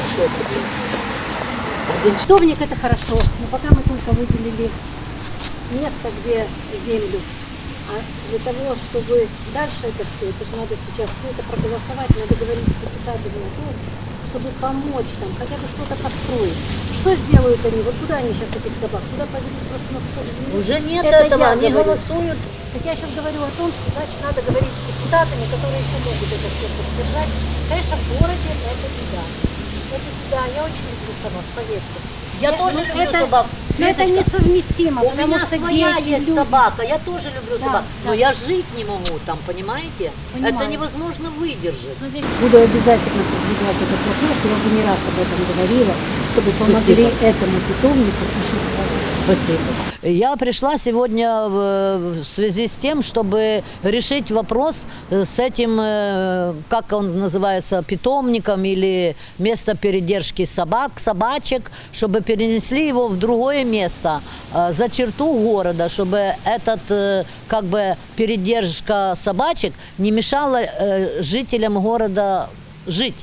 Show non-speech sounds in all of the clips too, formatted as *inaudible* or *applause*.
в шоке. Один Питомник это хорошо, но пока мы только выделили место, где землю. А для того, чтобы дальше это все, это же надо сейчас все это проголосовать, надо говорить с депутатами о том, чтобы помочь там, хотя бы что-то построить. Что сделают они? Вот куда они сейчас этих собак? Куда поведут просто на кусок земли? Уже нет Это этого, они говорю. голосуют. Так я сейчас говорю о том, что значит надо говорить с депутатами, которые еще могут это все поддержать. Конечно, в городе это беда. Это беда. Я очень люблю собак, поверьте. Я Я- тоже люблю это- собак. Но это Светочка, несовместимо, У потому меня что своя дети, есть люди. собака, я тоже люблю Да, собак, но да. я жить не могу там, понимаете? Понимаю. Это невозможно выдержать. Буду обязательно продвигать этот вопрос. Я уже не раз об этом говорила, чтобы помогли этому питомнику существовать. Спасибо. Я пришла сегодня в связи с тем, чтобы решить вопрос с этим, э, как он называется, питомником или место передержки собак, собачек, чтобы перенесли его в другое место, э, за черту города, чтобы этот, э, как бы, передержка собачек не мешала жителям города жить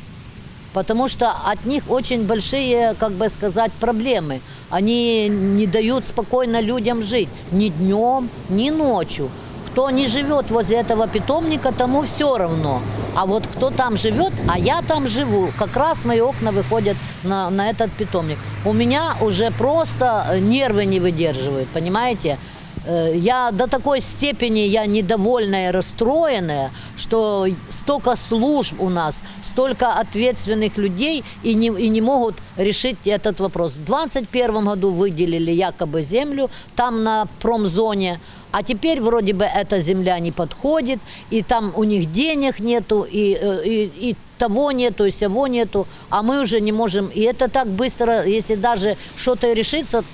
потому что от них очень большие, как бы сказать, проблемы. Они не дают спокойно людям жить ни днем, ни ночью. Кто не живет возле этого питомника, тому все равно. А вот кто там живет, а я там живу, как раз мои окна выходят на, на этот питомник. У меня уже просто э, нервы не выдерживают, понимаете? Э, Я до такой степени я недовольная, расстроенная, что столько служб у нас, столько ответственных людей и не, и не могут решить этот вопрос. В 2021 году выделили якобы землю там на промзоне, а теперь вроде бы эта земля не подходит, и там у них денег нету, и, э, и, и того нету, и сего нету, а мы уже не можем. И это так быстро, если даже что-то и решится,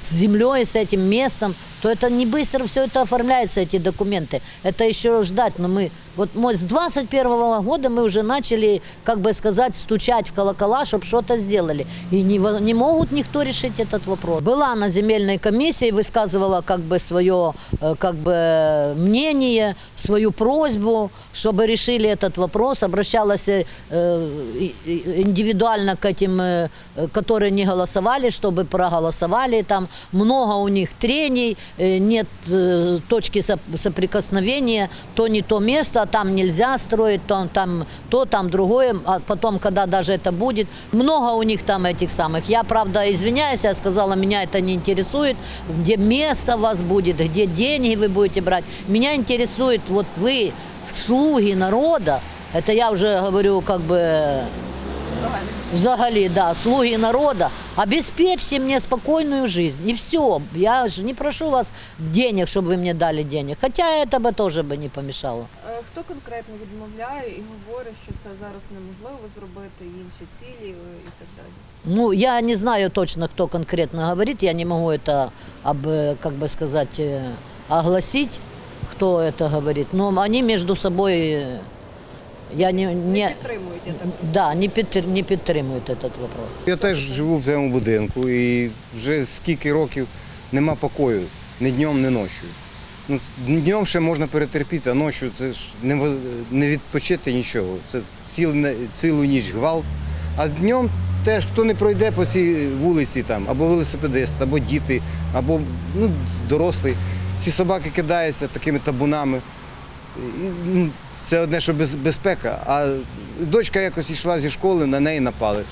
с землей, с этим местом, то это не быстро все это оформляется, эти документы. Это еще ждать. Но мы, вот мы с 21 года мы уже начали, как бы сказать, стучать в колокола, чтобы что-то сделали. И не, во- не могут никто решить этот вопрос. Была на земельной комиссии, высказывала как бы свое э, как бы мнение, свою просьбу, чтобы решили этот вопрос. Обращалась э, и- и- индивидуально к этим, э, э, которые не голосовали, чтобы проголосовали. Там много у них трений, э, нет э, точки соп- соприкосновения, то не то место, там нельзя строить, то там то, там другое, а потом, когда даже это будет, много у них там этих самых. Я, правда, извиняюсь, я сказала, меня это не интересует, где место у вас будет, где деньги вы будете брать. Меня интересует, вот вы, слуги народа, это я уже говорю как бы Взагалі, да, слуги народа, обеспечьте мне спокойную жизнь. И все. Я же не прошу вас денег, чтобы вы мне дали денег. Хотя это бы тоже бы не помешало. Е, Хто конкретно відмовляє і говорить, що це зараз неможливо зробити, інші цілі е, і так далі? Ну, я не знаю точно, кто конкретно говорит. Я не могу это, об, э, как бы сказать, э, огласить, кто это говорит. Но они между собой, э, я не, Не не, підтримують, так да, не, підтр- не підтримують этот вопрос. Я теж живу в цьому будинку і вже скільки років нема покою, ні днем, ні ночі. Ну, днем ще можна перетерпіти, а ночі це ж не, не відпочити нічого. Це цілу, цілу ніч гвалт. А днем теж хто не пройде по цій вулиці, там, або велосипедист, або діти, або ну, дорослий. Ці собаки кидаються такими табунами. І, ну, Це одне, що без, безпека. А дочка якось йшла зі школи, на неї напали.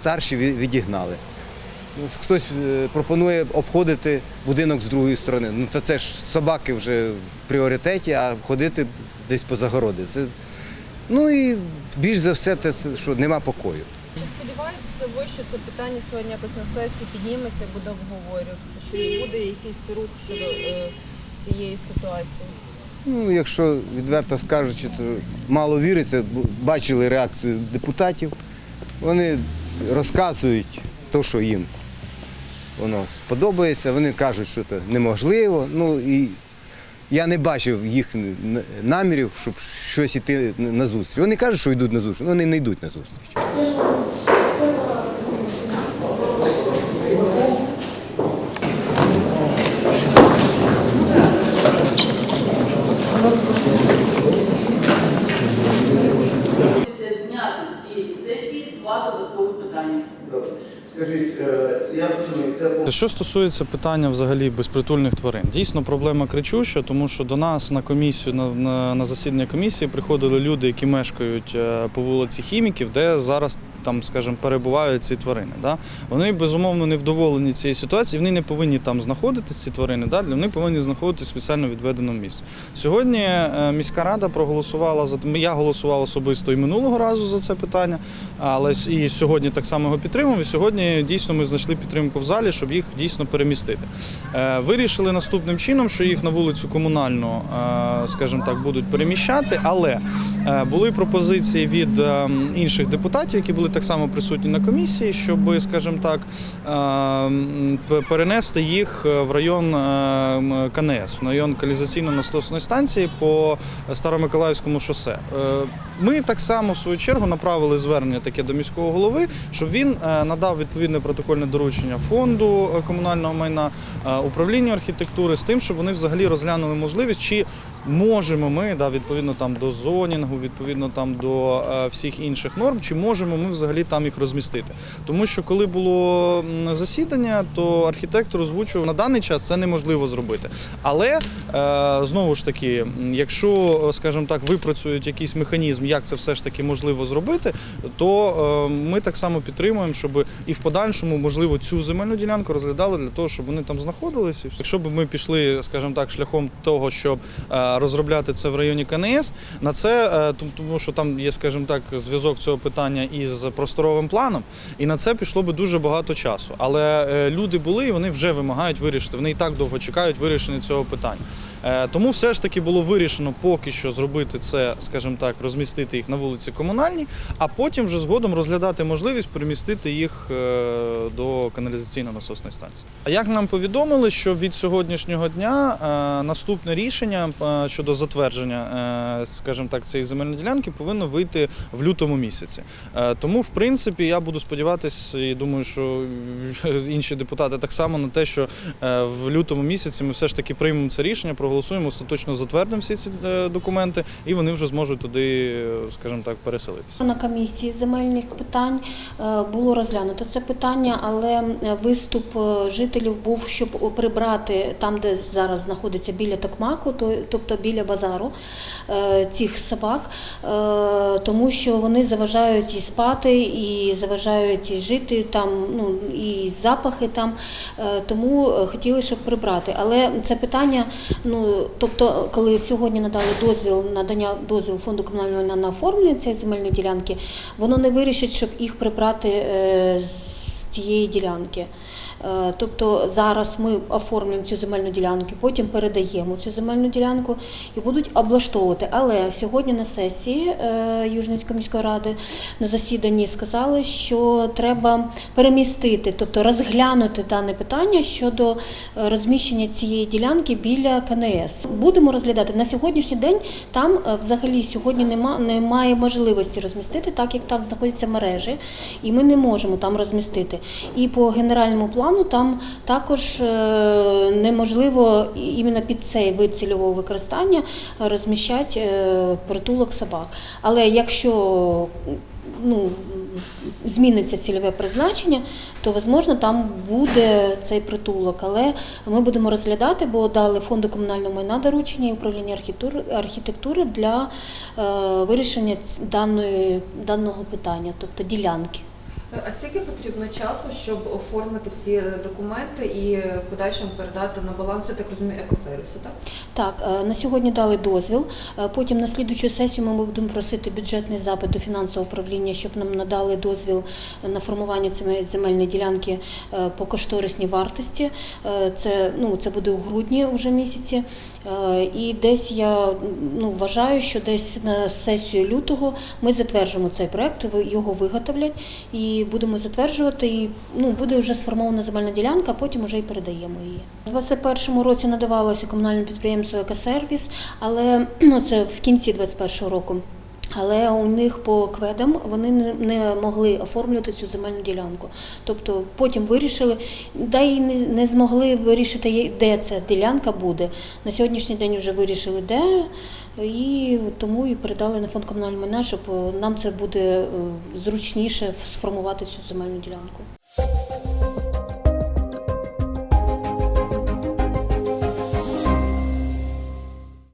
Старші відігнали. Хтось е, пропонує обходити будинок з другої сторони. Ну то це ж собаки вже в пріоритеті, а ходити десь по загороди. Це, ну і більш за все, те, що нема покою. Чи сподіваєтеся ви, що це питання сьогодні якось на сесії підніметься, буде обговорюватися, що буде якийсь рух щодо е, цієї ситуації? Ну, якщо відверто скажучи, то мало віриться, бачили реакцію депутатів. Вони розказують те, що їм воно сподобається. Вони кажуть, що це неможливо. Ну і я не бачив їх намірів, щоб щось йти на зустріч. Вони кажуть, що йдуть на зустріч, але вони не йдуть на зустріч. lado do culto daí. Що стосується питання взагалі безпритульних тварин, дійсно проблема кричуща, тому що до нас на комісію на, на, на засідання комісії приходили люди, які мешкають е, по вулиці Хіміків, де зараз там, скажімо, перебувають ці тварини. Да? Вони безумовно не вдоволені цією ситуацією, вони не повинні там знаходитись, ці тварини, да? вони повинні знаходитися в спеціально відведеному місці. Сьогодні е, міська рада проголосувала за я голосував особисто і минулого разу за це питання, але і сьогодні так само його підтримав. І сьогодні дійсно ми знайшли підтримку в залі, щоб їх дійсно перемістити. Е, Вирішили наступним чином, що їх на вулицю комунальну, е, скажімо так, будуть переміщати, але е, були пропозиції від інших депутатів, які були так само присутні на комісії, щоб, скажімо так, перенести їх в район КНС, в район каналізаційно-насосної станції по Старомиколаївському шосе. Ми так само в свою чергу направили звернення таке до міського голови, щоб він надав відповідне протокольне доручення фонду е, комунального майна, е, управлінню архітектури з тим, щоб вони взагалі розглянули можливість, чи можемо ми, да, відповідно там до зонінгу, відповідно там до е, всіх інших норм, чи можемо ми взагалі там їх розмістити. Тому що коли було засідання, то архітектор озвучував на даний час це неможливо зробити. Але е, знову ж таки, якщо, е, скажімо так, випрацюють якийсь механізм, як це все ж таки можливо зробити, то ми так само підтримуємо, щоб і в подальшому, можливо, цю земельну ділянку розглядали для того, щоб вони там знаходилися. Якщо б ми пішли, скажімо так, шляхом того, щоб розробляти це в районі КНС, на це е, тому- що там є, скажімо так, зв'язок цього питання із просторовим планом, і на це пішло би дуже багато часу. Але е, люди були і вони вже вимагають вирішити. Вони і так довго чекають вирішення цього питання. Е, Тому все ж таки було вирішено поки що зробити це, скажімо так, розмістити їх на вулиці комунальній, а потім вже згодом розглядати можливість перемістити їх е, до каналізаційно-насосної станції. А як нам повідомили, що від сьогоднішнього дня е, наступне рішення щодо затвердження, скажімо так, цієї земельної ділянки повинно вийти в лютому місяці. Тому, в принципі, я буду сподіватися і думаю, що *laughs* інші депутати так само на те, що в лютому місяці ми все ж таки приймемо це рішення, проголосуємо, остаточно затвердимо всі ці е, документи, і вони вже зможуть туди, е, скажімо так, переселитися. На комісії земельних питань е, було розглянуто це питання, але виступ жителів був, щоб прибрати там, де зараз знаходиться біля Токмаку, тобто біля базару цих собак, тому що вони заважають і спати, і заважають і жити там, ну і запахи там. Тому хотіли, щоб прибрати. Але це питання, ну тобто, коли сьогодні надали дозвіл надання дозвіл фонду комунального на оформлення цієї земельної ділянки, воно не вирішить, щоб їх прибрати е, з цієї ділянки. Е, Тобто зараз ми оформлюємо цю земельну ділянку, потім передаємо цю земельну ділянку і будуть облаштовувати. Але сьогодні на сесії е, Южницької міської ради на засіданні сказали, що треба перемістити, тобто розглянути дане питання щодо е, розміщення цієї ділянки біля КНС. Будемо розглядати на сьогоднішній день. Там взагалі сьогодні нема, немає можливості розмістити, так як там знаходяться мережі, і ми не можемо там розмістити. І по генеральному плану там також е, неможливо іменно під цей вид цільового використання розміщати е, притулок собак. Але якщо ну, зміниться цільове призначення, то можливо там буде цей притулок. Але ми будемо розглядати, бо дали фонду комунального майна доручення і управління архітектури, архітектури для е, вирішення даної, даного питання, тобто ділянки. А скільки потрібно часу, щоб оформити всі е, документи і е, в подальшому передати на баланс, я так розумію, екосервісу, так? Так, е, на сьогодні дали дозвіл. Е, Потім на слідучу сесію ми будемо просити бюджетний запит до фінансового управління, щоб нам надали дозвіл на формування цієї земельної ділянки е, по кошторисній вартості. Е, Це, ну, це буде у грудні вже місяці. Е, І десь я ну, вважаю, що десь на сесію лютого ми затверджуємо цей проект, його виготовлять і будемо затверджувати. І ну, буде вже сформована земельна ділянка, а потім вже і передаємо її. У 2021 році надавалося комунальному підприємству Екосервіс, але ну, це в кінці 2021 року. Але у них по кведам вони не, могли оформлювати цю земельну ділянку. Тобто потім вирішили, да й не, змогли вирішити, де ця ділянка буде. На сьогоднішній день вже вирішили, де, і тому і передали на фонд комунального майна, щоб нам це буде е, зручніше сформувати цю земельну ділянку.